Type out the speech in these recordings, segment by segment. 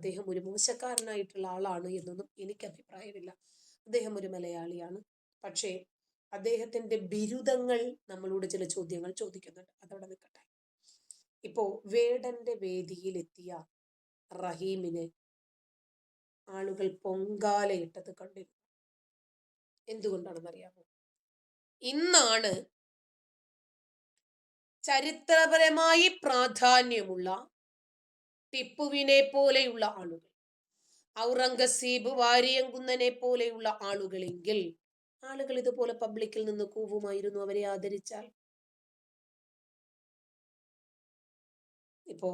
അദ്ദേഹം ഒരു മോശക്കാരനായിട്ടുള്ള ആളാണ് എന്നൊന്നും എനിക്ക് അഭിപ്രായമില്ല. അദ്ദേഹം ഒരു മലയാളിയാണ്. പക്ഷേ അദ്ദേഹത്തിന്റെ ബിരുദങ്ങൾ നമ്മളോട് ചില ചോദ്യങ്ങൾ ചോദിക്കുന്നുണ്ട്. അതവിടെ നിൽക്കട്ടെ. ഇപ്പോ വേടന്റെ വേദിയിലെത്തിയ റഹീമിനെ ആളുകൾ പൊങ്കാലയിട്ടത് കണ്ടിരുന്നു. എന്തുകൊണ്ടാണെന്ന് അറിയാമോ ഇന്നാണ് ചരിത്രപരമായി പ്രാധാന്യമുള്ള ടിപ്പുവിനെ പോലെയുള്ള ആളുകൾ. ഔറംഗസീബ് വാരിയങ്കുന്നനെ പോലെയുള്ള ആളുകളെങ്കിൽ ആളുകൾ ഇതുപോലെ പബ്ലിക്കിൽ നിന്ന് കൂവുമായിരുന്നു അവരെ ആദരിച്ചാൽ? ഇപ്പോ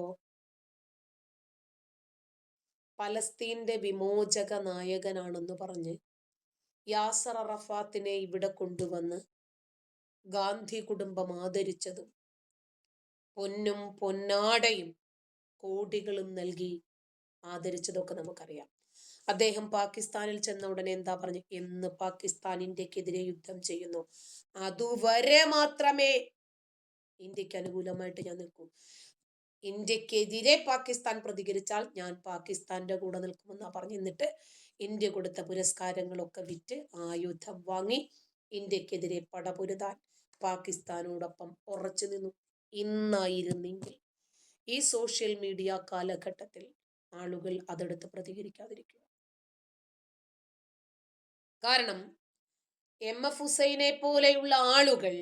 പലസ്തീന്റെ വിമോചക നായകനാണെന്ന് പറഞ്ഞ് യാസർ അറഫാത്തിനെ ഇവിടെ കൊണ്ടുവന്ന് ഗാന്ധി കുടുംബം ആദരിച്ചതും പൊന്നും പൊന്നാടയും കോടികളും നൽകി ആദരിച്ചതൊക്കെ നമുക്കറിയാം. അദ്ദേഹം പാകിസ്ഥാനിൽ ചെന്ന ഉടനെ എന്താ പറഞ്ഞു? എന്ന് പാകിസ്ഥാൻ ഇന്ത്യക്കെതിരെ യുദ്ധം ചെയ്യുന്നു. അതുവരെ മാത്രമേ ഇന്ത്യയ്ക്ക് അനുകൂലമായിട്ട് ഞാൻ നിൽക്കൂ. ഇന്ത്യക്കെതിരെ പാകിസ്ഥാൻ പ്രതികരിച്ചാൽ ഞാൻ പാകിസ്ഥാന്റെ കൂടെ നിൽക്കുമെന്നാ പറഞ്ഞു എന്നിട്ട് ഇന്ത്യ കൊടുത്ത പുരസ്കാരങ്ങളൊക്കെ വിറ്റ് ആ യുദ്ധം വാങ്ങി ഇന്ത്യക്കെതിരെ പടപൊരുതാൻ പാകിസ്ഥാനോടൊപ്പം ഉറച്ചു നിന്നു. ഇന്നായിരുന്നെങ്കിൽ ഈ സോഷ്യൽ മീഡിയ കാലഘട്ടത്തിൽ ആളുകൾ അതെടുത്ത് പ്രതികരിക്കാതിരിക്കുക. കാരണം എം എഫ് ഹുസൈനെ പോലെയുള്ള ആളുകൾ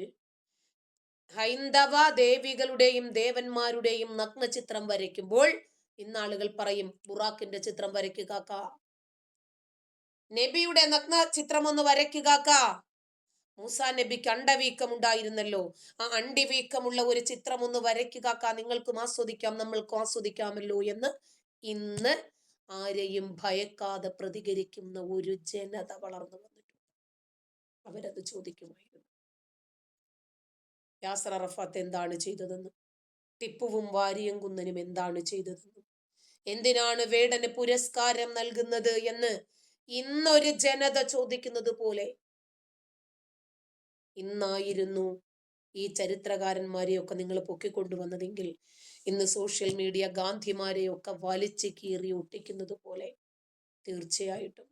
ഹൈന്ദവ ദേവികളുടെയും ദേവന്മാരുടെയും നഗ്നചിത്രം വരയ്ക്കുമ്പോൾ ഇന്നാളുകൾ പറയും ബുറാക്കിന്റെ ചിത്രം വരയ്ക്കുക നബിയുടെ നഗ്ന ചിത്രം ഒന്ന് വരയ്ക്കുക മൂസാ നബിക്ക് അണ്ടവീക്കം ഉണ്ടായിരുന്നല്ലോ. ആ അണ്ടിവീക്കമുള്ള ഒരു ചിത്രം ഒന്ന് വരയ്ക്കുക നിങ്ങൾക്കും ആസ്വദിക്കാം നമ്മൾക്കും ആസ്വദിക്കാമല്ലോ എന്ന് ഇന്ന് ആരെയും ഭയക്കാതെ പ്രതികരിക്കുന്ന ഒരു ജനത വളർന്നു വന്നിട്ടുണ്ട്. അവരത് ചോദിക്കുമായിരുന്നു. യാസർ അറഫാത്ത് എന്താണ് ചെയ്തതെന്നും ടിപ്പുവും വാരിയങ്കുന്നനും എന്താണ് ചെയ്തതെന്നും എന്തിനാണ് വേടന് പുരസ്കാരം നൽകുന്നത് എന്ന് ഇന്നൊരു ജനത ചോദിക്കുന്നത് പോലെ ഇന്നായിരുന്നു ഈ ചരിത്രകാരന്മാരെയൊക്കെ നിങ്ങൾ പൊക്കിക്കൊണ്ടുവന്നതെങ്കിൽ ഇന്ന് സോഷ്യൽ മീഡിയ ഗാന്ധിമാരെയൊക്കെ വലിച്ച് കീറി ഒട്ടിക്കുന്നത് പോലെ തീർച്ചയായിട്ടും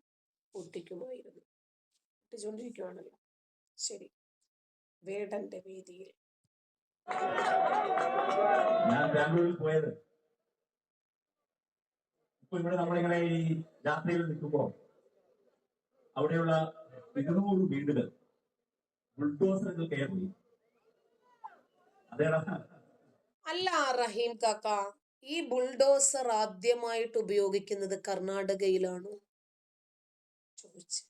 ഒട്ടിക്കുമായിരുന്നു. ഒട്ടിച്ചുകൊണ്ടിരിക്കുവാണല്ലോ. ശരി. വേടന്റെ വേദിയിൽ. ഞാൻ ബാംഗ്ലൂരിൽ പോയത്. ഇപ്പൊ ഇവിടെ നമ്മളിങ്ങനെ ഈ രാത്രിയിൽ നിൽക്കുമ്പോ അവിടെയുള്ള ഇരുന്നൂറ് വീടുകൾ അല്ല റഹീം കാക്ക ഈ ബുൾഡോസർ ആദ്യമായിട്ട് ഉപയോഗിക്കുന്നത് കർണാടകയിലാണോ? ചോദിച്ചു.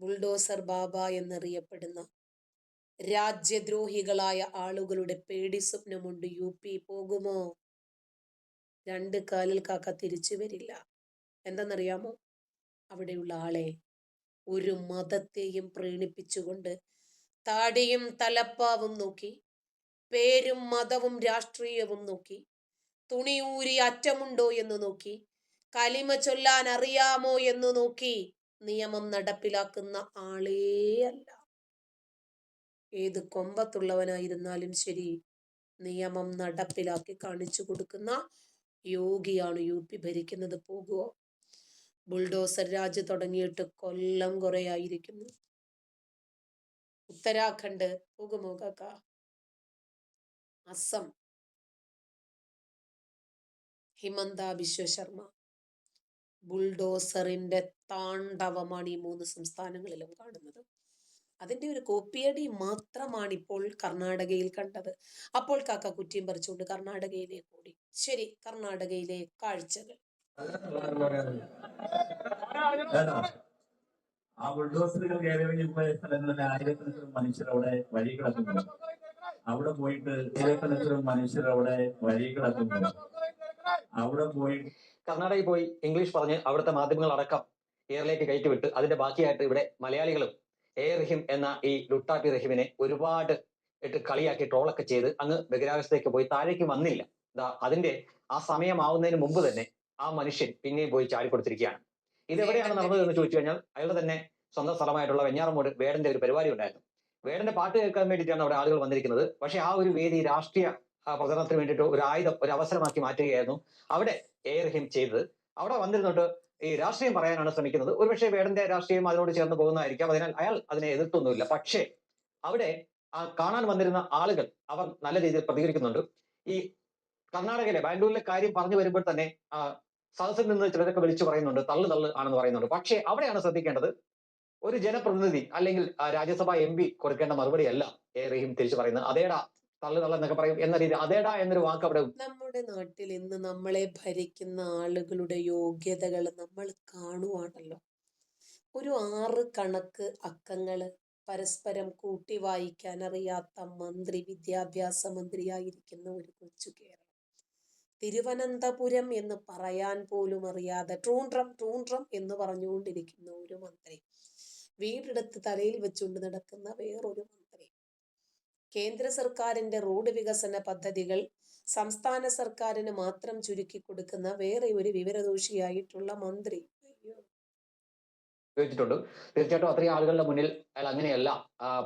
ബുൾഡോസർ ബാബ എന്നറിയപ്പെടുന്ന രാജ്യദ്രോഹികളായ ആളുകളുടെ പേടി സ്വപ്നമുണ്ട്. യു പി പോകുമോ? രണ്ട് കാലിൽ കാക്ക തിരിച്ചു വരില്ല. എന്തെന്നറിയാമോ അവിടെയുള്ള ആളെ ഒരു മതത്തെയും പ്രീണിപ്പിച്ചുകൊണ്ട് താടിയും തലപ്പാവും നോക്കി പേരും മതവും രാഷ്ട്രീയവും നോക്കി തുണിയൂരി അറ്റമുണ്ടോ എന്ന് നോക്കി കലിമ ചൊല്ലാൻ അറിയാമോ എന്ന് നോക്കി നിയമം നടപ്പിലാക്കുന്ന ആളേ അല്ല. ഏത് കൊമ്പത്തുള്ളവനായിരുന്നാലും ശരി നിയമം നടപ്പിലാക്കി കാണിച്ചു കൊടുക്കുന്ന യോഗിയാണ് യു പി ഭരിക്കുന്നത്. പോകുമോ ബുൾഡോസർ രാജ് തുടങ്ങിയിട്ട് കൊല്ലം കുറയായിരിക്കുന്നു ഉത്തരാഖണ്ഡ് പോകുമോ അസം ഹിമന്ത ബിശ്വ ശർമ്മ. ബുൾഡോസറിന്റെ താണ്ഡവമാണ് ഈ മൂന്ന് സംസ്ഥാനങ്ങളിലും കാണുന്നത്. അതിന്റെ ഒരു കോപ്പിയടി മാത്രമാണ് ഇപ്പോൾ കർണാടകയിൽ കണ്ടത്. അപ്പോൾ കാക്ക കുറ്റിയും പറിച്ചുകൊണ്ട് കർണാടകയിലേക്ക് ഓടി ശരി കർണാടകയിലെ കാഴ്ചകൾ? ആ ബുൾഡോസറുകൾ കയറിയിറങ്ങിപ്പോയ സ്ഥലങ്ങളിൽ ആയിരക്കണക്കിന് മനുഷ്യർ അവിടെ വഴി കിടക്കുന്നു. അവിടെ പോയിട്ട് ആയിരക്കണക്കിന് മനുഷ്യർ അവിടെ വഴി കിടക്കുന്നു. അവിടെ പോയി കർണാടകയിൽ പോയി ഇംഗ്ലീഷ് പറഞ്ഞ് അവിടുത്തെ മാധ്യമങ്ങൾ അടക്കം എയറിലേക്ക് കയറ്റിവിട്ട് അതിന്റെ ബാക്കിയായിട്ട് ഇവിടെ മലയാളികളും എ റഹിം എന്ന ഈ ലുട്ടാപ്പി റഹിമിനെ ഒരുപാട് ഇട്ട് കളിയാക്കി ട്രോളൊക്കെ ചെയ്ത് അങ്ങ് ബഹിരാകാശത്തേക്ക് പോയി താഴേക്ക് വന്നില്ല. അതിന്റെ ആ സമയമാവുന്നതിന് മുമ്പ് തന്നെ ആ മനുഷ്യൻ പിന്നെയും പോയി ചാടിക്കൊടുത്തിരിക്കുകയാണ് ഇത് എവിടെയാണ് നടന്നത് എന്ന് ചോദിച്ചു കഴിഞ്ഞാൽ അയാളുടെ തന്നെ സ്വന്തം സ്ഥലമായിട്ടുള്ള വെഞ്ഞാറമൂട് വേടന്റെ ഒരു പരിപാടി ഉണ്ടായിരുന്നു. വേടന്റെ പാട്ട് കേൾക്കാൻ വേണ്ടിയിട്ടാണ് അവിടെ ആളുകൾ വന്നിരിക്കുന്നത്. പക്ഷെ ആ ഒരു വേദി രാഷ്ട്രീയ പ്രചരണത്തിന് വേണ്ടിയിട്ട് ഒരു ആയുധം ഒരു അവസരമാക്കി മാറ്റുകയായിരുന്നു അവിടെ എ റഹീം ചെയ്തത്. അവിടെ വന്നിരുന്നിട്ട് ഈ രാഷ്ട്രീയം പറയാനാണ് ശ്രമിക്കുന്നത്. ഒരുപക്ഷെ വേടന്റെ രാഷ്ട്രീയം അതിനോട് ചേർന്ന് പോകുന്നതായിരിക്കാം. അതിനാൽ അയാൾ അതിനെ എതിർത്തൊന്നുമില്ല. പക്ഷേ അവിടെ ആ കാണാൻ വന്നിരുന്ന ആളുകൾ അവർ നല്ല രീതിയിൽ പ്രതികരിക്കുന്നുണ്ട്. ഈ കർണാടകയിലെ ബാംഗ്ലൂരിലെ കാര്യം പറഞ്ഞു വരുമ്പോൾ തന്നെ ആ, സദസ്സിൽ നിന്ന് ചിലരൊക്കെ വിളിച്ചു പറയുന്നുണ്ട് തള്ളു തള്ളു ആണെന്ന് പറയുന്നുണ്ട്. പക്ഷേ അവിടെയാണ് ശ്രദ്ധിക്കേണ്ടത് ഒരു ജനപ്രതിനിധി അല്ലെങ്കിൽ രാജ്യസഭ എം പി കൊടുക്കേണ്ട മറുപടി അല്ല എ റഹീം തിരിച്ചു പറയുന്നത്. അതേടാ തള്ളു തള്ള എന്നൊക്കെ പറയും എന്ന രീതി അതേടാ എന്നൊരു വാക്ക് അവിടെ നമ്മുടെ നാട്ടിൽ ഇന്ന് നമ്മളെ ഭരിക്കുന്ന ആളുകളുടെ യോഗ്യതകൾ നമ്മൾ കാണുവാണല്ലോ. ഒരു ആറ് കണക്ക് അക്കങ്ങൾ പരസ്പരം കൂട്ടി വായിക്കാൻ അറിയാത്ത മന്ത്രി വിദ്യാഭ്യാസ മന്ത്രിയായിരിക്കുന്ന ഒരു കൊച്ചു കേരളം. തിരുവനന്തപുരം എന്ന് പറയാൻ പോലും അറിയാതെ ട്രൂൺട്രം ട്രൂൺട്രം എന്ന് പറഞ്ഞുകൊണ്ടിരിക്കുന്ന ഒരു മന്ത്രി. വീടെടുത്ത് തലയിൽ വെച്ചുകൊണ്ട് നടക്കുന്ന വേറൊരു മന്ത്രി. കേന്ദ്ര സർക്കാരിന്റെ റോഡ് വികസന പദ്ധതികൾ സംസ്ഥാന സർക്കാരിന് മാത്രം ചുരുക്കി കൊടുക്കുന്ന വേറെ ഒരു വിവരദോഷിയായിട്ടുള്ള മന്ത്രി. ഉപയോഗിച്ചിട്ടുണ്ട് തീർച്ചയായിട്ടും അത്രയും ആളുകളുടെ മുന്നിൽ അയാൾ അങ്ങനെയല്ല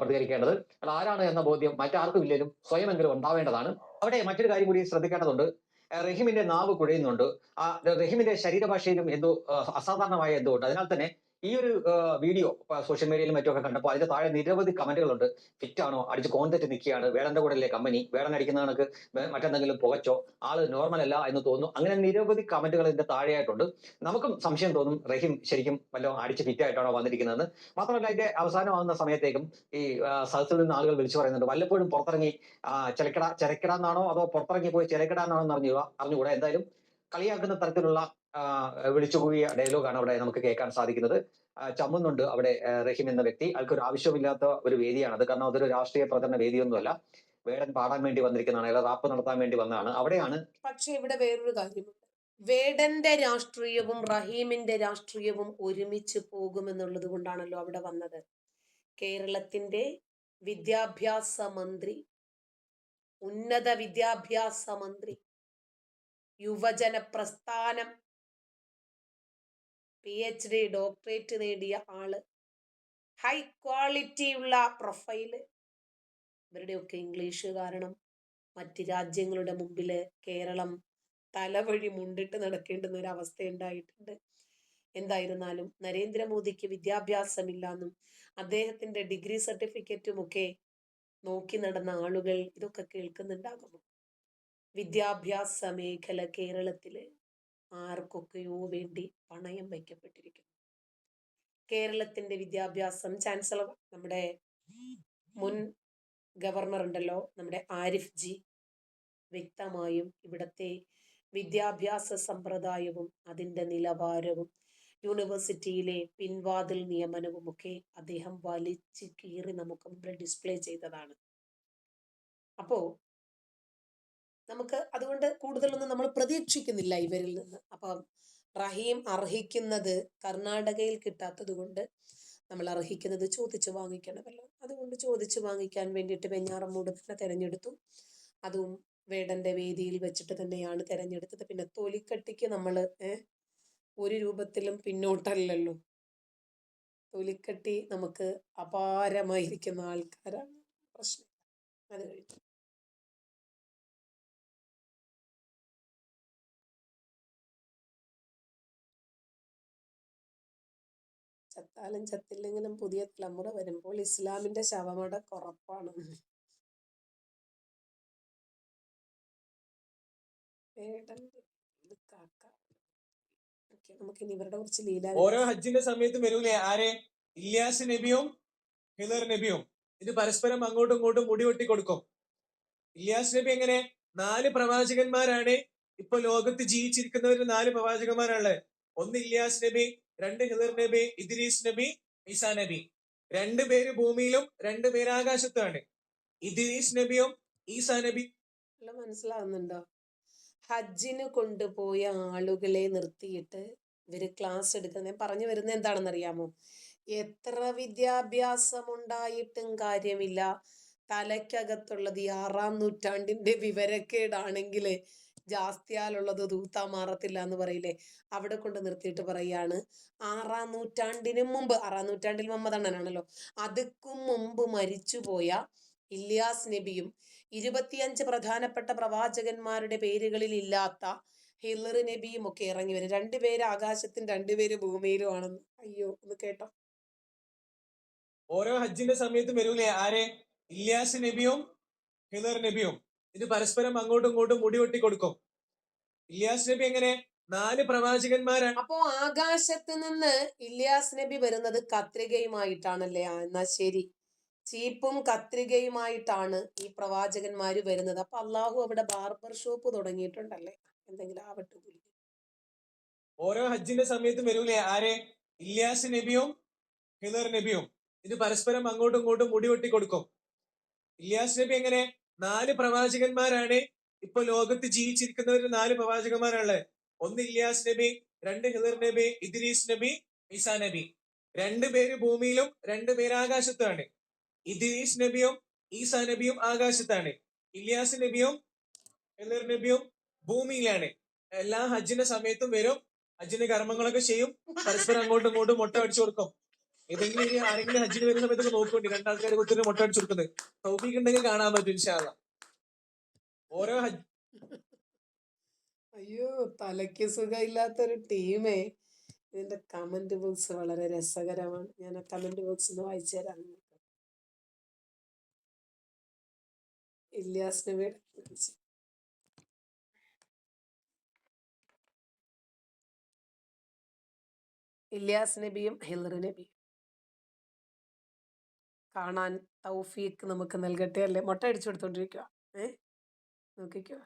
പ്രതികരിക്കേണ്ടത്. അയാൾ ആരാണ് എന്ന ബോധ്യം മറ്റാർക്കും ഇല്ലെങ്കിലും സ്വയമെങ്കിലും ഉണ്ടാവേണ്ടതാണ്. അവിടെ മറ്റൊരു കാര്യം കൂടി ശ്രദ്ധിക്കേണ്ടതുണ്ട്. റഹീമിന്റെ നാവ് കുഴയുന്നുണ്ട്. ആ റഹീമിന്റെ ശരീരഭാഷയിലും എന്തോ അസാധാരണമായ എന്തോ ഉണ്ട്. അതിനാൽ തന്നെ ഈ ഒരു വീഡിയോ സോഷ്യൽ മീഡിയയിലും മറ്റുമൊക്കെ കണ്ടപ്പോൾ അതിന്റെ താഴെ നിരവധി കമന്റുകളുണ്ട് ഫിറ്റാണോ അടിച്ച് കോൺതെറ്റ് നിൽക്കുകയാണ്. വേടന്റെ കൂടെ അല്ലേ കമ്പനി? വേടൻ അടിക്കുന്ന കണക്ക് മറ്റെന്തെങ്കിലും പുകച്ചോ? ആൾ നോർമൽ അല്ല എന്ന് തോന്നുന്നു. അങ്ങനെ നിരവധി കമന്റുകൾ ഇതിന്റെ താഴെയായിട്ടുണ്ട്. നമുക്കും സംശയം തോന്നും റഹീം ശരിക്കും വല്ലതും അടിച്ച് ഫിറ്റായിട്ടാണോ വന്നിരിക്കുന്നതെന്ന്. മാത്രമല്ല അതിന്റെ അവസാനമാകുന്ന സമയത്തേക്കും ഈ സദസ്സിൽ നിന്ന് ആളുകൾ വിളിച്ചു പറയുന്നുണ്ട്. വല്ലപ്പോഴും പുറത്തിറങ്ങി ചിലക്കട എന്നാണോ അതോ പുറത്തിറങ്ങി പോയി ചിലക്കട എന്ന് അറിഞ്ഞുകൂടാ? അറിഞ്ഞുകൂടാ. എന്തായാലും കളിയാക്കുന്ന തരത്തിലുള്ള ആ, വിളിച്ചുകൂടിയ ഡയലോഗാണ് അവിടെ നമുക്ക് കേൾക്കാൻ സാധിക്കുന്നത്. ചമ്മുന്നുണ്ട് അവിടെ റഹീം എന്ന വ്യക്തി. അയാൾക്ക് ഒരു ആവശ്യമില്ലാത്ത ഒരു വേദിയാണ്. അത് കാരണം അതൊരു രാഷ്ട്രീയ പ്രചരണ വേദിയൊന്നുമല്ല. വേടൻ പാടാൻ വേണ്ടി വന്നിരിക്കുന്നതാണ്. അയാൾ റാപ്പ് നടത്താൻ വേണ്ടി വന്നതാണ്. അവിടെയാണ് പക്ഷെ ഇവിടെ വേറൊരു കാര്യമുണ്ട് വേടന്റെ രാഷ്ട്രീയവും റഹീമിന്റെ രാഷ്ട്രീയവും ഒരുമിച്ച് പോകുമെന്നുള്ളത് കൊണ്ടാണല്ലോ അവിടെ വന്നത്. കേരളത്തിന്റെ വിദ്യാഭ്യാസ മന്ത്രി ഉന്നത വിദ്യാഭ്യാസ മന്ത്രി യുവജന പ്രസ്ഥാനം പി എച്ച് ഡി ഡോക്ടറേറ്റ് നേടിയ ആൾ. ഹൈ ക്വാളിറ്റിയുള്ള പ്രൊഫൈൽ ഇവരുടെയൊക്കെ ഇംഗ്ലീഷ് കാരണം മറ്റ് രാജ്യങ്ങളുടെ മുമ്പിൽ കേരളം തലവഴി മുണ്ടിട്ട് നടക്കേണ്ടുന്ന ഒരു അവസ്ഥ ഉണ്ടായിട്ടുണ്ട് എന്തായിരുന്നാലും നരേന്ദ്രമോദിക്ക് വിദ്യാഭ്യാസമില്ലാന്നും അദ്ദേഹത്തിന്റെ ഡിഗ്രി സർട്ടിഫിക്കറ്റും ഒക്കെ നോക്കി നടന്ന ആളുകൾ ഇതൊക്കെ കേൾക്കുന്നുണ്ടാകും വിദ്യാഭ്യാസ മേഖല കേരളത്തിൽ ആർക്കൊക്കെയോ വേണ്ടി പണയം വയ്ക്കപ്പെട്ടിരിക്കുന്നു. കേരളത്തിന്റെ വിദ്യാഭ്യാസം ചാൻസലർ നമ്മുടെ മുൻ ഗവർണർ ഉണ്ടല്ലോ നമ്മുടെ ആരിഫ് ജി. വ്യക്തമായും ഇവിടത്തെ വിദ്യാഭ്യാസ സമ്പ്രദായവും അതിന്റെ നിലവാരവും യൂണിവേഴ്സിറ്റിയിലെ പിൻവാതിൽ നിയമനവും ഒക്കെ അദ്ദേഹം വലിച്ചു കീറി നമുക്ക് മുമ്പിൽ ഡിസ്പ്ലേ ചെയ്തതാണ്. അപ്പോ നമുക്ക് അതുകൊണ്ട് കൂടുതലൊന്നും നമ്മൾ പ്രതീക്ഷിക്കുന്നില്ല ഇവരിൽ നിന്ന്. അപ്പം റഹീം അർഹിക്കുന്നത് കർണാടകയിൽ കിട്ടാത്തത് കൊണ്ട് നമ്മൾ അർഹിക്കുന്നത് ചോദിച്ചു വാങ്ങിക്കണമല്ലോ. അതുകൊണ്ട് ചോദിച്ചു വാങ്ങിക്കാൻ വേണ്ടിയിട്ട് വെഞ്ഞാറമ്മൂട് തന്നെ തെരഞ്ഞെടുത്തു. അതും വേടന്റെ വേദിയിൽ വെച്ചിട്ട് തന്നെയാണ് തെരഞ്ഞെടുത്തത്. പിന്നെ തൊലിക്കട്ടിക്ക് നമ്മൾ ഒരു രൂപത്തിലും പിന്നോട്ടല്ലല്ലോ. തൊലിക്കട്ടി നമുക്ക് അപാരമായിരിക്കുന്ന ആൾക്കാരാണ്. പ്രശ്നം. അത് കഴിഞ്ഞു. ചത്താലും ചത്തില്ലെങ്കിലും പുതിയ തലമുറ വരുമ്പോൾ ഇസ്ലാമിന്റെ ശവമട കുറപ്പാണ്. ലീല ഓരോ ഹജ്ജിന്റെ സമയത്തും വരൂലേ? ആരെ? ഇല്യാസ് നബിയും ഹിലർ നബിയും. ഇത് പരസ്പരം അങ്ങോട്ടും ഇങ്ങോട്ടും മുടി വെട്ടി കൊടുക്കും. ഇല്യാസ് നബി എങ്ങനെ? നാല് പ്രവാചകന്മാരാണ്. ഇപ്പൊ ലോകത്ത് ജീവിച്ചിരിക്കുന്നവരിൽ നാല് പ്രവാചകന്മാരാണുള്ളത് ഒന്ന് ഇല്യാസ് നബി രണ്ട് ഹിദർ നബി ഇദ്രീസ് നബി ഈസാ നബി. രണ്ട് പേര് ഭൂമിയിലും രണ്ട് പേര് ആകാശത്താണ് ഇദ്രീസ് നബിയും ഈസാ നബി. മനസ്സിലാവുന്നുണ്ടോ? ഹജ്ജിന് കൊണ്ടുപോയ ആളുകളെ നിർത്തിയിട്ട് ഇവർ ക്ലാസ് എടുക്കുന്ന ഞാൻ പറഞ്ഞു വരുന്നത് എന്താണെന്ന് അറിയാമോ എത്ര വിദ്യാഭ്യാസം ഉണ്ടായിട്ടും കാര്യമില്ല. തലയ്ക്കകത്തുള്ളത് ഈ ആറാം നൂറ്റാണ്ടിന്റെ വിവരക്കേടാണെങ്കിൽ ജാസ്തിയാലുള്ളത് തൂത്താ മാറത്തില്ല എന്ന് പറയില്ലേ? അവിടെ കൊണ്ട് നിർത്തിയിട്ട് പറയാണ് ആറാം നൂറ്റാണ്ടിന് മുമ്പ് ആറാം നൂറ്റാണ്ടിൽ മുഹമ്മദ് അണ്ണനാണല്ലോ അതുക്കും മുമ്പ് മരിച്ചുപോയ ഇല്യാസ് നബിയും ഇരുപത്തിയഞ്ച് പ്രധാനപ്പെട്ട പ്രവാചകന്മാരുടെ പേരുകളിൽ ഇല്ലാത്ത ഹിലർ നബിയും ഒക്കെ ഇറങ്ങി വരും. രണ്ടുപേര് ആകാശത്തും രണ്ടുപേര് ഭൂമിയിലും ആണെന്ന്. അയ്യോ ഒന്ന് കേട്ടോ. ഓരോ ഹജ്ജിന്റെ സമയത്തും വരൂലേ? ആരെ? ഇല്യാസ് നബിയും ഹിലർ നബിയും. ഇത് പരസ്പരം അങ്ങോട്ടും ഇങ്ങോട്ടും മുടിവെട്ടി കൊടുക്കും. ഇല്യാസ് നബി എങ്ങനെ? നാല് പ്രവാചകന്മാരാണ്. അപ്പോ ആകാശത്ത് നിന്ന് ഇല്യാസ് നബി വരുന്നത് കത്രികയുമായിട്ടാണല്ലേ? എന്നാ ശരി. ചീപ്പും കത്രികയുമായിട്ടാണ് ഈ പ്രവാചകന്മാര് വരുന്നത്. അപ്പൊ അള്ളാഹു അവിടെ ബാർബർ ഷോപ്പ് തുടങ്ങിയിട്ടുണ്ടല്ലേ? എന്തെങ്കിലും ആവട്ടെ ഓരോ ഹജ്ജിന്റെ സമയത്ത് വരൂലേ? ആരെ? ഇല്യാസ് നബിയും ഹിലർ നബിയും. ഇത് പരസ്പരം അങ്ങോട്ടും ഇങ്ങോട്ടും മുടി വെട്ടി കൊടുക്കും. ഇല്യാസ് നബി എങ്ങനെ? നാല് പ്രവാചകന്മാരാണ് ഇപ്പൊ ലോകത്ത് ജീവിച്ചിരിക്കുന്നവര് നാല് പ്രവാചകന്മാരാണല്ലേ ഒന്ന് ഇല്യാസ് നബി രണ്ട് ഹിദർ നബി ഇദ്രീസ് നബി ഈസാ നബി. രണ്ടു പേര് ഭൂമിയിലും രണ്ടു പേര് ആകാശത്താണ് ഇദ്രീസ് നബിയും ഈസാ നബിയും ആകാശത്താണ്. ഇല്യാസ് നബിയും ഹിദർ നബിയും ഭൂമിയിലാണ്. എല്ലാ ഹജ്ജിന്റെ സമയത്തും വരും ഹജ്ജിന്റെ കർമ്മങ്ങളൊക്കെ ചെയ്യും പരസ്പരം അങ്ങോട്ടും ഇങ്ങോട്ടും മുട്ട അടിച്ചു കൊടുക്കും. ഏതെങ്കിലും ആരെങ്കിലും ഹജ്ജിന് വരുന്ന സമയത്തൊക്കെ നോക്കുന്നുണ്ട്. രണ്ടാൾക്കാർ കുത്തിന് മുട്ട അടിച്ചു കൊടുക്കുന്നത്. ടോപ്പിക് ഉണ്ടെങ്കിൽ കാണാൻ പറ്റും ഇൻഷാല്ല ഓരോ ഹജ്ജ് അയ്യോ തലയ്ക്ക് സുഖമില്ലാത്തൊരു ടീമേ. ഇതിന്റെ കമന്റ് ബോക്സ് വളരെ രസകരമാണ്. ഞാൻ ആ കമന്റ് ബോക്സ് ഒന്ന് വായിച്ചു തരാം. നിങ്ങൾക്ക്. ഇല്യാസ് നബിയുടെ ഇല്യാസ് നബിയും ഹിലർ നബിയും. കാണാൻ തൗഫീക്ക് നമുക്ക് നൽകട്ടെ അല്ലേ? മുട്ട അടിച്ചു കൊടുത്തോണ്ടിരിക്കുക ഏ? നോക്കിക്കോ.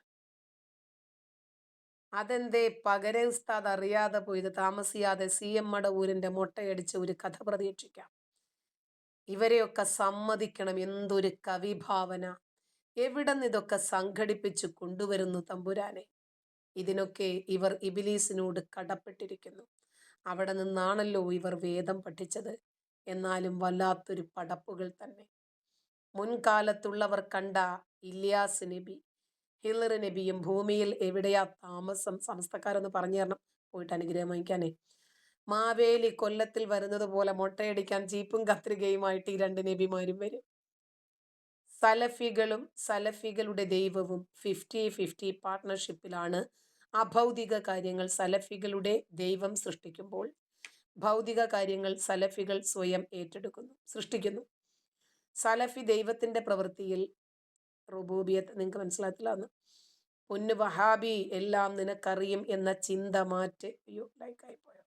അതെന്തേ? പകര ഉസ്താദ് അറിയാതെ പോയത് താമസിയാതെ സി എം മടവൂരിന്റെ മുട്ടയടിച്ച് ഒരു കഥ പ്രതീക്ഷിക്കാം. ഇവരെയൊക്കെ സമ്മതിക്കണം. എന്തൊരു കവിഭാവന. എവിടെ നിന്ന് ഇതൊക്കെ സംഘടിപ്പിച്ചു കൊണ്ടുവരുന്നു തമ്പുരാനെ? ഇതിനൊക്കെ ഇവർ ഇബിലീസിനോട് കടപ്പെട്ടിരിക്കുന്നു. അവിടെ നിന്നാണല്ലോ ഇവർ വേദം പഠിച്ചത്. എന്നാലും വല്ലാത്തൊരു പടപ്പുകൾ തന്നെ. മുൻകാലത്തുള്ളവർ കണ്ട ഇല്യാസ് നബി ഹിലർ നബിയും ഭൂമിയിൽ എവിടെയാ താമസം? സമസ്തക്കാരൊന്ന് പറഞ്ഞു തരണം. പോയിട്ട് അനുഗ്രഹം വാങ്ങിക്കാനേ. മാവേലി കൊല്ലത്തിൽ വരുന്നത് പോലെ മുട്ടയടിക്കാൻ ജീപ്പും കത്രികയുമായിട്ട് ഈ രണ്ട് നബിമാരും വരും. സലഫികളും സലഫികളുടെ ദൈവവും ഫിഫ്റ്റി ഫിഫ്റ്റി പാർട്ട്ണർഷിപ്പിലാണ് അഭൗതിക കാര്യങ്ങൾ സലഫികളുടെ ദൈവം സൃഷ്ടിക്കുമ്പോൾ ഭൗതിക കാര്യങ്ങൾ സലഫികൾ സ്വയം ഏറ്റെടുക്കുന്നു സൃഷ്ടിക്കുന്നു. സലഫി ദൈവത്തിന്റെ പ്രവൃത്തിയിൽ റുബൂബിയത്ത് നിങ്ങൾക്ക് മനസ്സിലാക്കില്ല എന്ന്. പൊന്നു വഹാബി എല്ലാം നിനക്കറിയും എന്ന ചിന്ത മാറ്റ്. അയ്യോ ലൈക്കായി പോയോ?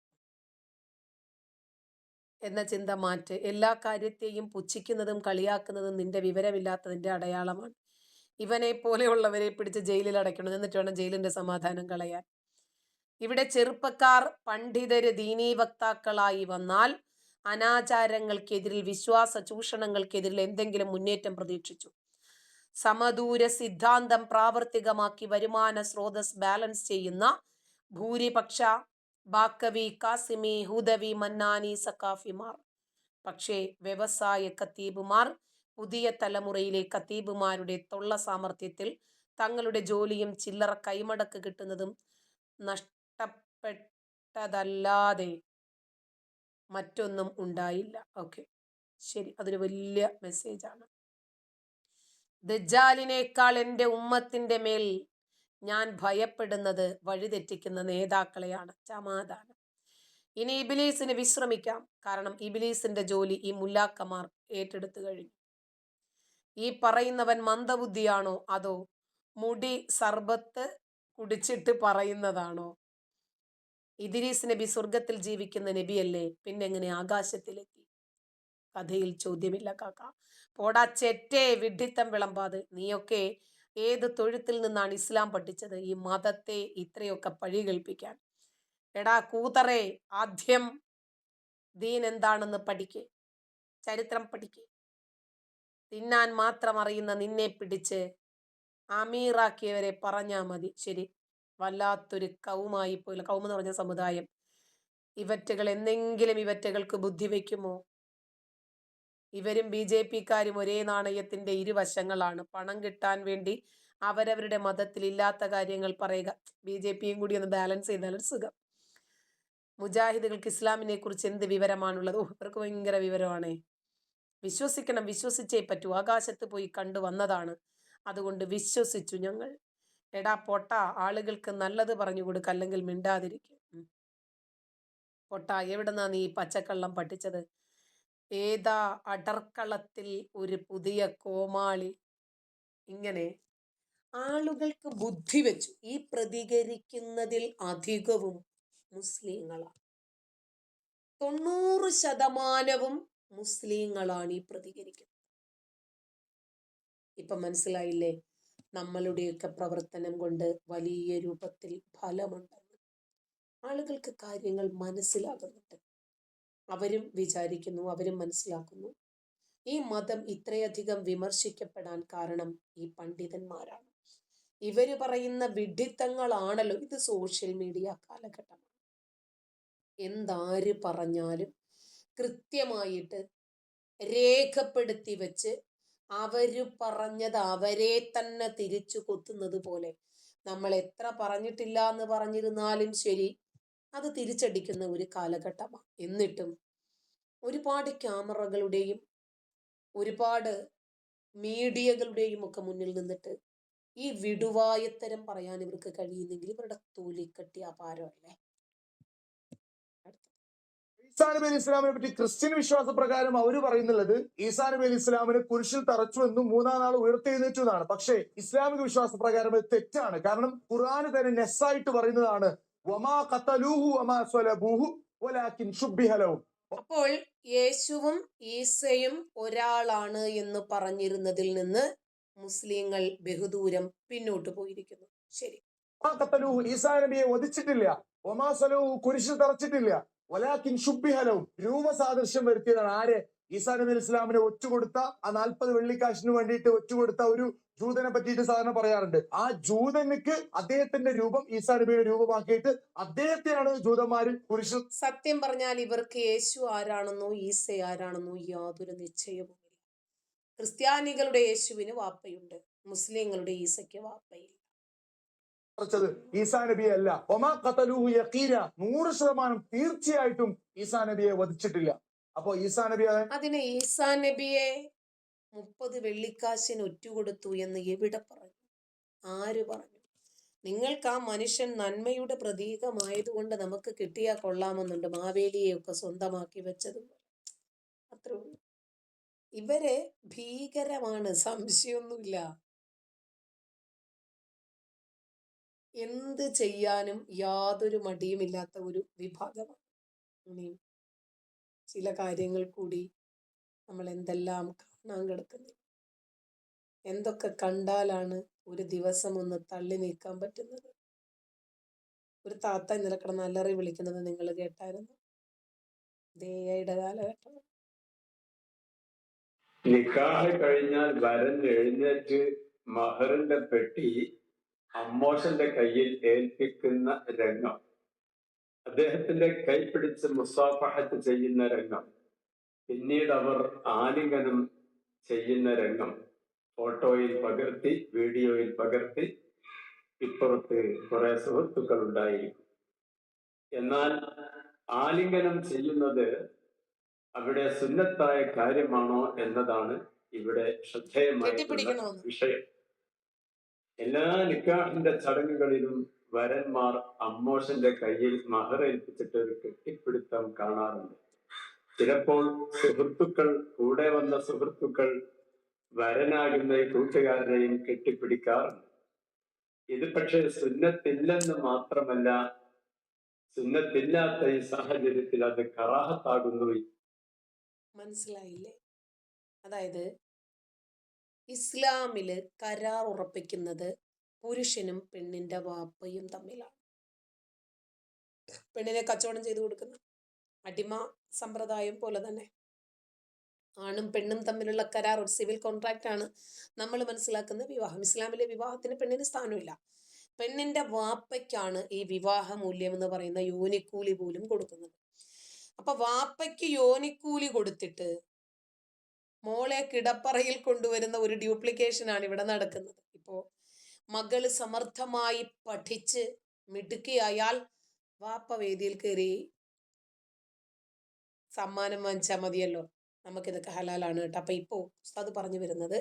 എന്ന ചിന്ത മാറ്റ്. എല്ലാ കാര്യത്തെയും പുച്ഛിക്കുന്നതും കളിയാക്കുന്നതും നിന്റെ വിവരമില്ലാത്തതിന്റെ അടയാളമാണ്. ഇവനെ പോലെയുള്ളവരെ പിടിച്ച് ജയിലിൽ അടയ്ക്കണം. എന്നിട്ട് വേണം ജയിലിന്റെ സമാധാനം കളയാൻ. ഇവിടെ ചെറുപ്പക്കാർ പണ്ഡിതര് ദീനീ വക്താക്കളായി വന്നാൽ അനാചാരങ്ങൾക്കെതിരിൽ വിശ്വാസ ചൂഷണങ്ങൾക്കെതിരിൽ എന്തെങ്കിലും മുന്നേറ്റം പ്രതീക്ഷിച്ചു. സമദൂര സിദ്ധാന്തം പ്രാവർത്തികമാക്കി വരുമാന സ്രോതസ് ബാലൻസ് ചെയ്യുന്ന ഭൂരിപക്ഷ ബാക്കവി കാസിമി ഹുദവി മന്നാനി സക്കാഫിമാർ പക്ഷേ വ്യവസായ കത്തീബുമാർ പുതിയ തലമുറയിലെ കത്തീബുമാരുടെ തൊള്ള സാമർഥ്യത്തിൽ തങ്ങളുടെ ജോലിയും ചില്ലറ കൈമടക്ക് കിട്ടുന്നതും നഷ്ടപ്പെട്ടതല്ലാതെ മറ്റൊന്നും ഉണ്ടായില്ല. ഓക്കെ ശരി. അതൊരു വലിയ മെസ്സേജാണ് ദജാലിനേക്കാൾ എന്റെ ഉമ്മത്തിന്റെ മേൽ ഞാൻ ഭയപ്പെടുന്നത് വഴിതെറ്റിക്കുന്ന നേതാക്കളെയാണ്. സമാധാനം. ഇനി ഇബിലീസിന് വിശ്രമിക്കാം. കാരണം ഇബിലീസിന്റെ ജോലി ഈ മുല്ലാക്കമാർ ഏറ്റെടുത്തു കഴിഞ്ഞു. ഈ പറയുന്നവൻ മന്ദബുദ്ധിയാണോ അതോ മുടി സർബത്ത് കുടിച്ചിട്ട് പറയുന്നതാണോ? ഇദിരീസ് നബി സ്വർഗത്തിൽ ജീവിക്കുന്ന നബിയല്ലേ? പിന്നെങ്ങനെ ആകാശത്തിലെത്തി. കഥയിൽ ചോദ്യമില്ല കാക്ക. പോടാ ചെറ്റേ വിഡ്ഢിത്തം വിളമ്പാതെ. നീയൊക്കെ ഏത് തൊഴുത്തിൽ നിന്നാണ് ഇസ്ലാം പഠിച്ചത്? ഈ മതത്തെ ഇത്രയൊക്കെ പഴി കേൾപ്പിക്കാൻ എടാ കൂതറേ ആദ്യം ദീൻ എന്താണെന്ന് പഠിക്കേ. ചരിത്രം പഠിക്കേ. തിന്നാൻ മാത്രം അറിയുന്ന നിന്നെ പിടിച്ച് അമീറാക്കിയവരെ പറഞ്ഞാൽ മതി. ശരി. വല്ലാത്തൊരു കൗമായി പോയി കൗമ എന്ന് പറഞ്ഞ സമുദായം. ഇവറ്റകൾ എന്തെങ്കിലും ഇവറ്റകൾക്ക് ബുദ്ധി വയ്ക്കുമോ? ഇവരും ബി ജെ പിക്കാരും ഒരേ നാണയത്തിന്റെ ഇരുവശങ്ങളാണ്. പണം കിട്ടാൻ വേണ്ടി അവരവരുടെ മതത്തിൽ ഇല്ലാത്ത കാര്യങ്ങൾ പറയുക. ബി ജെ പിയും കൂടി ഒന്ന് ബാലൻസ് ചെയ്താലും സുഖം. മുജാഹിദുകൾക്ക് ഇസ്ലാമിനെ കുറിച്ച് എന്ത് വിവരമാണുള്ളത്? ഓ ഇവർക്ക് ഭയങ്കര വിവരമാണേ. വിശ്വസിക്കണം. വിശ്വസിച്ചേ പറ്റൂ. ആകാശത്ത് പോയി കണ്ടു വന്നതാണ്. അതുകൊണ്ട് വിശ്വസിച്ചു ഞങ്ങൾ. എടാ പൊട്ട ആളുകൾക്ക് നല്ലത് പറഞ്ഞു കൊടുക്ക അല്ലെങ്കിൽ മിണ്ടാതിരിക്കും. പൊട്ട എവിടുന്നാ നീ പച്ചക്കള്ളം പഠിച്ചത്? ഏതാ അടർക്കളത്തിൽ ഒരു പുതിയ കോമാളി? ഇങ്ങനെ. ആളുകൾക്ക് ബുദ്ധി വെച്ചു. ഈ പ്രതികരിക്കുന്നതിൽ അധികവും മുസ്ലിങ്ങളാണ് തൊണ്ണൂറ് ശതമാനവും മുസ്ലിങ്ങളാണ് ഈ പ്രതികരിക്കുന്നത്. ഇപ്പൊ മനസ്സിലായില്ലേ? നമ്മളുടെയൊക്കെ പ്രവർത്തനം കൊണ്ട് വലിയ രൂപത്തിൽ ഫലമുണ്ടെന്ന് ആളുകൾക്ക് കാര്യങ്ങൾ മനസ്സിലാകുന്നുണ്ട്. അവരും വിചാരിക്കുന്നു അവരും മനസ്സിലാക്കുന്നു. ഈ മതം ഇത്രയധികം വിമർശിക്കപ്പെടാൻ കാരണം ഈ പണ്ഡിതന്മാരാണ്. ഇവർ പറയുന്ന വിഡിത്തങ്ങളാണല്ലോ ഇത് സോഷ്യൽ മീഡിയ കാലഘട്ടമാണ്. എന്താര് പറഞ്ഞാലും കൃത്യമായിട്ട് രേഖപ്പെടുത്തി വെച്ച് അവർ പറഞ്ഞത് അവരെ തന്നെ തിരിച്ചു കൊത്തുന്നത് പോലെ. നമ്മൾ എത്ര പറഞ്ഞിട്ടില്ല എന്ന് പറഞ്ഞിരുന്നാലും ശരി അത് തിരിച്ചടിക്കുന്ന ഒരു കാലഘട്ടമാണ്. എന്നിട്ടും ഒരുപാട് ക്യാമറകളുടെയും ഒരുപാട് മീഡിയകളുടെയും ഒക്കെ മുന്നിൽ നിന്നിട്ട് ഈ വിടുവായത്തരം പറയാൻ ഇവർക്ക് കഴിയുന്നെങ്കിൽ ഇവരുടെ തൊലിക്കട്ടി അപാരമല്ലേ? ഈസാ നബി അലി ഇസ്ലാമിനെ പറ്റി ക്രിസ്ത്യൻ വിശ്വാസ പ്രകാരം അവർ പറയുന്നുള്ളത് ഈസാ നബി അലി ഇസ്ലാമിനെ കുരിശിൽ തറച്ചു എന്നും മൂന്നാം നാൾ ഉയർത്തെഴുന്നേറ്റു എന്നാണ്. പക്ഷേ ഇസ്ലാമിക വിശ്വാസ പ്രകാരം അത് തെറ്റാണ്. കാരണം ഖുറാൻ തന്നെ നെസ്സായിട്ട് പറയുന്നതാണ് വമാ വമാ സ്വലബൂഹു വലാക്കിൻ അപ്പോൾ യേശുവും ഈസയും ഒരാളാണ് എന്ന് പറഞ്ഞിരുന്നതിൽ നിന്ന് മുസ്ലിങ്ങൾ ബഹുദൂരം പിന്നോട്ട് പോയിരിക്കുന്നു. ശരി. ഈസാ നബിയെ വധിച്ചിട്ടില്ല. വമാ സ്വലൂഹു കുരിശിൽ തറച്ചിട്ടില്ല. വലാകിൻ ശുബ്ബിഹ ലഹും രൂപസാദൃശ്യം വരുത്തിയതാണ്. ആര്? ഈസാ നബി ഇസ്ലാമിനെ ഒറ്റുകൊടുത്ത ആ നാൽപ്പത് വെള്ളിക്കാശിന് വേണ്ടിയിട്ട് ഒറ്റുകൊടുത്ത ഒരു ജൂതനെ പറ്റിയിട്ട് സാധാരണ പറയാറുണ്ട്. ആ ജൂതനുക്ക് അദ്ദേഹത്തിന്റെ രൂപം ഈസാ നബിയുടെ രൂപമാക്കിയിട്ട് അദ്ദേഹത്തെയാണ് ജൂതന്മാര് പുരുഷ സത്യം പറഞ്ഞാൽ ഇവർക്ക് യേശു ആരാണെന്നോ ഈസ ആരാണെന്നോ യാതൊരു നിശ്ചയവുമില്ല. ക്രിസ്ത്യാനികളുടെ യേശുവിന് വാപ്പയുണ്ട്. മുസ്ലിങ്ങളുടെ ഈസയ്ക്ക് വാപ്പയില്ല. തറച്ചത് ഈസാ നബിയെ അല്ല. ഒമാ കത്തലൂഹു യക്കീന നൂറ് ശതമാനം തീർച്ചയായിട്ടും ഈസാ നബിയെ വധിച്ചിട്ടില്ല. അപ്പോ ഈസാ നബി അതിന് ഈസാ നബിയെ മുപ്പത് വെള്ളിക്കാശിന് ഒറ്റുകൊടുത്തു എന്ന് എവിടെ പറഞ്ഞു? ആര് പറഞ്ഞു? നിങ്ങൾക്ക് ആ മനുഷ്യൻ നന്മയുടെ പ്രതീകമായതുകൊണ്ട് നമുക്ക് കിട്ടിയാൽ കൊള്ളാമെന്നുണ്ട്. മാവേലിയെയൊക്കെ സ്വന്തമാക്കി വെച്ചതുപോലെ അത്രേ ഉള്ളൂ. ഇവരെ ഭീകരമാണ്. സംശയമൊന്നുമില്ല. എന്ത് ചെയ്യാനും യാതൊരു മടിയുമില്ലാത്ത ഒരു വിഭാഗമാണ്. ചില കാര്യങ്ങൾ കൂടി നമ്മൾ എന്തെല്ലാം കാണാൻ കിടക്കുന്നു. എന്തൊക്കെ കണ്ടാലാണ് ഒരു ദിവസം ഒന്ന് തള്ളി നീക്കാൻ പറ്റുന്നത്? ഒരു താത്ത ഇന്നലെ കിടന്ന് അലറി വിളിക്കുന്നത് നിങ്ങൾ കേട്ടായിരുന്നു? ദേയയുടെ കാലഘട്ടം. നിക്കാഹ് കഴിഞ്ഞാൽ വരൻ എഴുന്നേറ്റ് മഹറിന്റെ പെട്ടി അമ്മോഷന്റെ കയ്യിൽ ഏൽപ്പിക്കുന്ന രംഗം. അദ്ദേഹത്തിന്റെ കൈ പിടിച്ച് മുസാഫഹത്ത് ചെയ്യുന്ന രംഗം. പിന്നീട് അവർ ആലിംഗനം ചെയ്യുന്ന രംഗം. ഫോട്ടോയിൽ പകർത്തി വീഡിയോയിൽ പകർത്തി ഇപ്പുറത്ത് കുറെ സുഹൃത്തുക്കൾ ഉണ്ടായിരിക്കും. എന്നാൽ ആലിംഗനം ചെയ്യുന്നത് അവിടെ സുന്നത്തായ കാര്യമാണോ എന്നതാണ് ഇവിടെ ശ്രദ്ധേയമായ വിഷയം. എല്ലാ നിക്കാഹിന്റെ ചടങ്ങുകളിലും വരന്മാർ അമ്മോഷന്റെ കയ്യിൽ മഹർ ഏൽപ്പിച്ചിട്ട് ഒരു കെട്ടിപ്പിടുത്തം കാണാറുണ്ട്. ചിലപ്പോൾ സുഹൃത്തുക്കൾ കൂടെ വന്ന സുഹൃത്തുക്കൾ വരനാകുന്ന കൂട്ടുകാരനെയും കെട്ടിപ്പിടിക്കാറുണ്ട്. ഇത് പക്ഷേ സുന്നത്തില്ലെന്ന് മാത്രമല്ല സുന്നത്തില്ലാത്ത ഈ സാഹചര്യത്തിൽ അത് കറാഹത്താകുന്നു. മനസ്സിലായില്ലേ? അതായത് ഇസ്ലാമിൽ കരാർ ഉറപ്പിക്കുന്നത് പുരുഷനും പെണ്ണിന്റെ വാപ്പയും തമ്മിലാണ്. പെണ്ണിനെ കച്ചവടം ചെയ്തു കൊടുക്കുന്ന. അടിമ സമ്പ്രദായം പോലെ തന്നെ. ആണും പെണ്ണും തമ്മിലുള്ള കരാർ ഒരു സിവിൽ കോൺട്രാക്റ്റ് ആണ് നമ്മൾ മനസ്സിലാക്കുന്ന വിവാഹം. ഇസ്ലാമിലെ വിവാഹത്തിന് പെണ്ണിന് സ്ഥാനമില്ല. പെണ്ണിന്റെ വാപ്പയ്ക്കാണ് ഈ വിവാഹ മൂല്യം എന്ന് പറയുന്ന യോനിക്കൂലി പോലും കൊടുക്കുന്നത്. അപ്പൊ വാപ്പയ്ക്ക് യോനിക്കൂലി കൊടുത്തിട്ട് മോളെ കിടപ്പറയിൽ കൊണ്ടുവരുന്ന ഒരു ഡ്യൂപ്ലിക്കേഷൻ ആണ് ഇവിടെ നടക്കുന്നത്. ഇപ്പോ മകൾ സമർത്ഥമായി പഠിച്ച് മിടുക്കിയായാൽ വാപ്പ വേദിയിൽ കയറി സമ്മാനം വാങ്ങിച്ചാൽ മതിയല്ലോ. നമുക്കിതൊക്കെ ഹലാലാണ് കേട്ടോ. അപ്പൊ ഇപ്പോ ഉസ്താദ് പറഞ്ഞു വരുന്നത്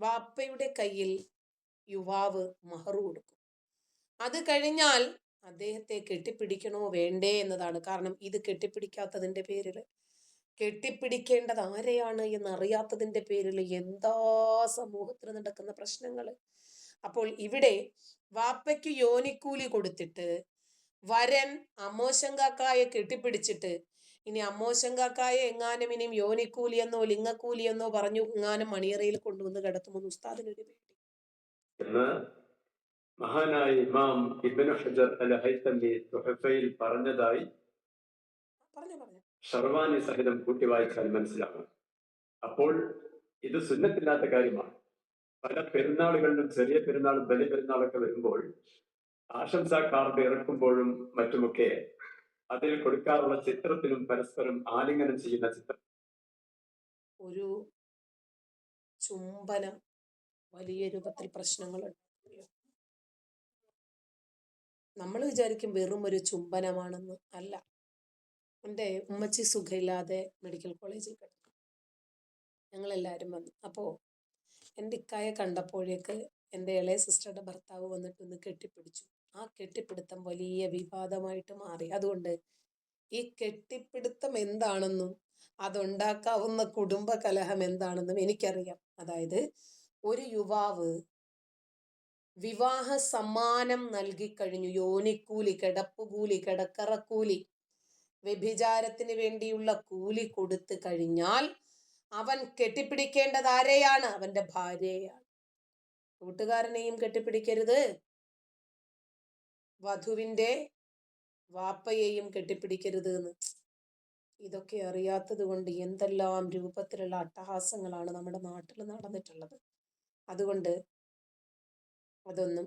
വാപ്പയുടെ കയ്യിൽ യുവാവ് മഹറു കൊടുക്കും. അത് കഴിഞ്ഞാൽ അദ്ദേഹത്തെ കെട്ടിപ്പിടിക്കണോ വേണ്ടേ എന്നതാണ്. കാരണം ഇത് കെട്ടിപ്പിടിക്കാത്തതിന്റെ പേരിൽ കെട്ടിപ്പിടിക്കേണ്ടത് ആരെയാണ് എന്നറിയാത്തതിന്റെ പേരിൽ എന്താ സമൂഹത്തിൽ നടക്കുന്ന പ്രശ്നങ്ങൾ അപ്പോൾ ഇവിടെ വാപ്പയ്ക്ക് യോനിക്കൂലി കൊടുത്തിട്ട് വരൻ അമ്മോശങ്കാക്കായെ കെട്ടിപ്പിടിച്ചിട്ട് ഇനി അമ്മോശങ്കാക്കായെ എങ്ങാനും ഇനിയും യോനിക്കൂലി എന്നോ ലിംഗക്കൂലി എന്നോ പറഞ്ഞു എങ്ങാനും മണിയറയിൽ കൊണ്ടുവന്ന് കിടത്തുമെന്ന് ഉസ്താദിനൊരു പേടി. എന്ന് മഹാനായ ഇമാം ഇബ്നു ഹജർ അൽ ഹൈത്തമി തുഹഫയിൽ പറഞ്ഞതായി പറഞ്ഞു പറഞ്ഞു. ഷർവാനി സഹിതം കൂട്ടി വായിച്ചാൽ മനസ്സിലാകും അപ്പോൾ ഇത് സുന്നത്തില്ലാത്ത കാര്യമാണ്. പല പെരുന്നാളുകളിലും ചെറിയ പെരുന്നാളും ബലി പെരുന്നാളൊക്കെ വരുമ്പോൾ ആശംസാ കാർഡ് ഇറക്കുമ്പോഴും മറ്റുമൊക്കെ അതിൽ കൊടുക്കാറുള്ള ചിത്രത്തിലും പരസ്പരം ആലിംഗനം ചെയ്യുന്ന ചിത്രം. ഒരു ചുംബനം വലിയ രൂപത്തിൽ പ്രശ്നങ്ങളുണ്ട് നമ്മൾ വിചാരിക്കും വെറും ഒരു ചുംബനമാണെന്ന് അല്ല. എന്റെ ഉമ്മച്ചി സുഖമില്ലാതെ മെഡിക്കൽ കോളേജിൽ കിടക്കും ഞങ്ങളെല്ലാവരും വന്നു. അപ്പോൾ എന്റെ ഇക്കായെ കണ്ടപ്പോഴേക്ക് എന്റെ ഇളയ സിസ്റ്ററുടെ ഭർത്താവ് വന്നിട്ട് ഒന്ന് കെട്ടിപ്പിടിച്ചു. ആ കെട്ടിപ്പിടുത്തം വലിയ വിവാദമായിട്ട് മാറി. അതുകൊണ്ട് ഈ കെട്ടിപ്പിടുത്തം എന്താണെന്നും അതുണ്ടാക്കാവുന്ന കുടുംബ കലഹം എന്താണെന്നും എനിക്കറിയാം. അതായത് ഒരു യുവാവ് വിവാഹ സമ്മാനം നൽകിക്കഴിഞ്ഞു യോനിക്കൂലി കിടപ്പുകൂലി കിടക്കറക്കൂലി വ്യഭിചാരത്തിന് വേണ്ടിയുള്ള കൂലി കൊടുത്തു കഴിഞ്ഞാൽ അവൻ കെട്ടിപ്പിടിക്കേണ്ടത് ആരെയാണ്? അവന്റെ ഭാര്യയാണ്. കൂട്ടുകാരനെയും കെട്ടിപ്പിടിക്കരുത്. വധുവിന്റെ വാപ്പയെയും കെട്ടിപ്പിടിക്കരുത് എന്ന്. ഇതൊക്കെ അറിയാത്തത് കൊണ്ട് എന്തെല്ലാം രൂപത്തിലുള്ള അട്ടഹാസങ്ങളാണ് നമ്മുടെ നാട്ടിൽ നടന്നിട്ടുള്ളത്. അതുകൊണ്ട് അതൊന്നും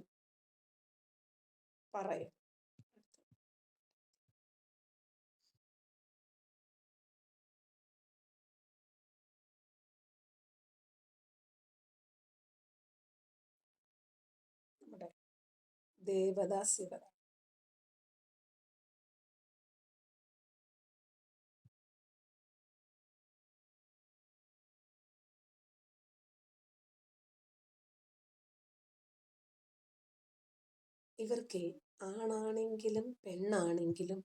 പറയാം ശിവദാസ് ഇവർക്ക് ആണാണെങ്കിലും പെണ്ണാണെങ്കിലും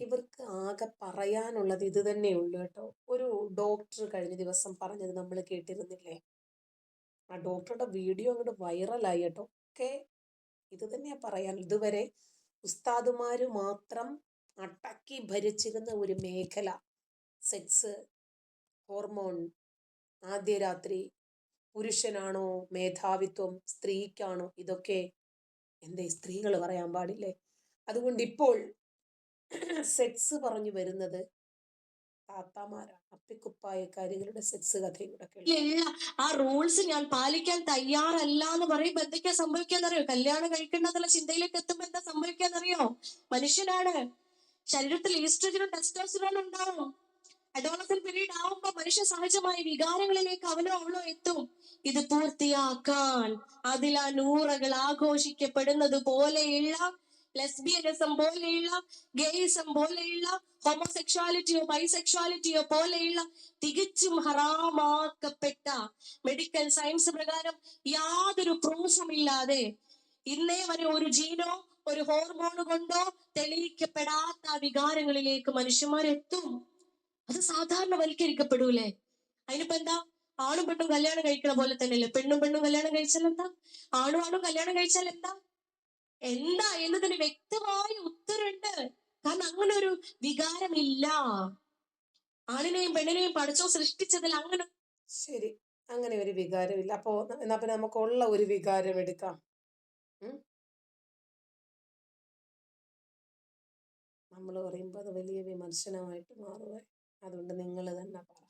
ഇവർക്ക് ആകെ പറയാനുള്ളത് ഇത് തന്നെയുള്ളൂ കേട്ടോ. ഒരു ഡോക്ടർ കഴിഞ്ഞ ദിവസം പറഞ്ഞത് നമ്മൾ കേട്ടിരുന്നില്ലേ? ആ ഡോക്ടറുടെ വീഡിയോ അങ്ങോട്ട് വൈറലായി കേട്ടോ. ഒക്കെ ഇത് തന്നെയാ പറയാൻ ഇതുവരെ ഉസ്താദുമാര് മാത്രം അടക്കി ഭരിച്ചിരുന്ന ഒരു മേഖല സെക്സ് ഹോർമോൺ ആദ്യ രാത്രി പുരുഷനാണോ മേധാവിത്വം സ്ത്രീക്കാണോ ഇതൊക്കെ എന്തേ സ്ത്രീകൾ പറയാൻ പാടില്ലേ? അതുകൊണ്ട് ഇപ്പോൾ സെക്സ് പറഞ്ഞു വരുന്നത് താത്താമാരാണ് അപ്പിക്കുപ്പായക്കാരികളുടെ സെക്സ് കഥയുടെ ഇല്ല ആ റൂൾസ് ഞാൻ പാലിക്കാൻ തയ്യാറല്ല എന്ന് പറയും എന്തൊക്കെയാ സംഭവിക്കാന്നറിയോ? കല്യാണം കഴിക്കേണ്ടതുള്ള ചിന്തയിലേക്ക് എത്തുമ്പോ എന്താ സംഭവിക്കാന്നറിയോ? മനുഷ്യനാണ്. ശരീരത്തിൽ ഈസ്ട്രജനും ടെസ്റ്റോസ്റ്ററോണും ഉണ്ടാവും. അഡോളസൻ പീരീഡ് ആവുമ്പോ മനുഷ്യ സഹജമായ വികാരങ്ങളിലേക്ക് അവനോ അവളോ എത്തും. ഇത് പൂർത്തിയാക്കാൻ അതിലാ നൂറകൾ ആഘോഷിക്കപ്പെടുന്നത് പോലെയുള്ള ലെസ്ബിയനിസം പോലെയുള്ള ഗെയിസം പോലെയുള്ള ഹോമോസെക്ഷാലിറ്റിയോ ബൈസെക്ഷാലിറ്റിയോ പോലെയുള്ള തികച്ചും ഹറാമാക്കപ്പെട്ട മെഡിക്കൽ സയൻസ് പ്രകാരം യാതൊരു പ്രൂഫും ഇല്ലാതെ ഇന്നേ വരെ ഒരു ജീനോ ഒരു ഹോർമോൺ കൊണ്ടോ തെളിയിക്കപ്പെടാത്ത വികാരങ്ങളിലേക്ക് മനുഷ്യന്മാരെത്തും അത് സാധാരണവൽക്കരിക്കപ്പെടൂലേ? അതിനിപ്പോ എന്താ? ആണും പെണ്ണും കല്യാണം കഴിക്കണ പോലെ തന്നെയല്ലേ? പെണ്ണും പെണ്ണും കല്യാണം കഴിച്ചാൽ എന്താ ആണും ആണും കല്യാണം കഴിച്ചാൽ എന്താ എന്താ എന്നതിന് വ്യക്തമായ ഉത്തരവുണ്ട് കാരണം അങ്ങനെ ഒരു വികാരമില്ല. ആണിനെയും പെണ്ണിനെയും പഠിച്ചോ സൃഷ്ടിച്ചതിൽ അങ്ങനെ ശരി. അങ്ങനെ ഒരു വികാരമില്ല. അപ്പോ എന്നാ പിന്നെ നമുക്കുള്ള ഒരു വികാരം എടുക്കാം. നമ്മൾ പറയുമ്പോൾ അത് വലിയ വിമർശനമായിട്ട് മാറുക അതുകൊണ്ട് നിങ്ങൾ തന്നെ പറ.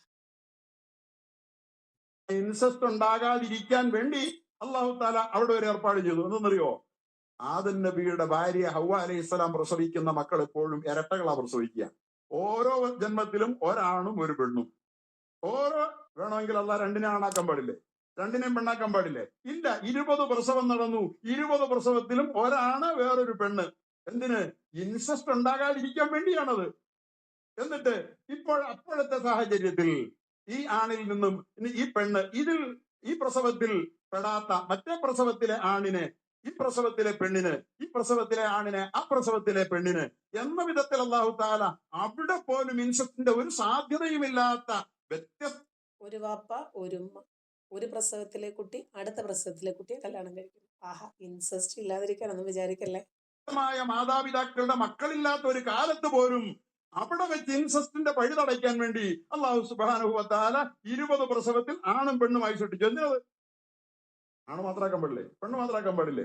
ഇൻസെസ്റ്റ് ഉണ്ടാകാതിരിക്കാൻ വേണ്ടി അള്ളാഹു താല അവിടെ ഒരു ഏർപ്പാട് ചെയ്തു. എന്തെന്നറിയോ ആദൻ നബിയുടെ ഭാര്യ ഹൗവ അലൈഹി ഇസ്ലാം പ്രസവിക്കുന്ന മക്കൾ എപ്പോഴും ഇരട്ടകളാ പ്രസവിക്കുക. ഓരോ ജന്മത്തിലും ഒരാണും ഒരു പെണ്ണും. ഓരോ വേണമെങ്കിൽ അല്ല രണ്ടിനെ ആണാക്കാൻ പാടില്ലേ? രണ്ടിനെയും പെണ്ണാക്കാൻ പാടില്ലേ? ഇല്ല ഇരുപത് പ്രസവം നടന്നു. ഇരുപത് പ്രസവത്തിലും ഒരാണ് വേറൊരു പെണ്ണ്. എന്തിന്? ഇൻസെസ്റ്റ് ഉണ്ടാകാതിരിക്കാൻ വേണ്ടിയാണത്. എന്നിട്ട് ഇപ്പോൾ അപ്പോഴത്തെ സാഹചര്യത്തിൽ ഈ ആണിൽ നിന്നും ഈ പെണ്ണ് ഇതിൽ ഈ പ്രസവത്തിൽ പെടാത്ത മറ്റേ പ്രസവത്തിലെ ആണിനെ ഈ പ്രസവത്തിലെ പെണ്ണിന് ഈ പ്രസവത്തിലെ ആണിന് ആ പ്രസവത്തിലെ പെണ്ണിന് എന്ന വിധത്തിൽ അള്ളാഹു താല അവിടെ പോലും ഇൻസെപ്റ്റിന്റെ ഒരു സാധ്യതയുമില്ലാത്ത വ്യത്യസ്ത ഒരു വാപ്പ ഒരു ഒരു പ്രസവത്തിലെ കുട്ടി അടുത്ത പ്രസവത്തിലെ കുട്ടിയെ കല്യാണം കഴിക്കുന്നു. ആഹാ ഇൻസസ്റ്റ് ഇല്ലാതിരിക്കാനൊന്നും വിചാരിക്കല്ലേ? മായ മാതാപിതാക്കളുടെ മക്കളില്ലാത്ത ഒരു കാലത്ത് പോലും അവിടെ വെച്ച് ഇൻസസ്റ്റിന്റെ പഴി തടയ്ക്കാൻ വേണ്ടി അള്ളാഹു സുബാനുഭവത്താല ഇരുപത് പ്രസവത്തിൽ ആണും പെണ്ണുമായി സൃഷ്ടിച്ചു എന്തിനത്? ആണ് മാത്രമാക്കാൻ പാടില്ലേ? പെണ്ണ് മാത്രമാക്കാൻ പാടില്ലേ?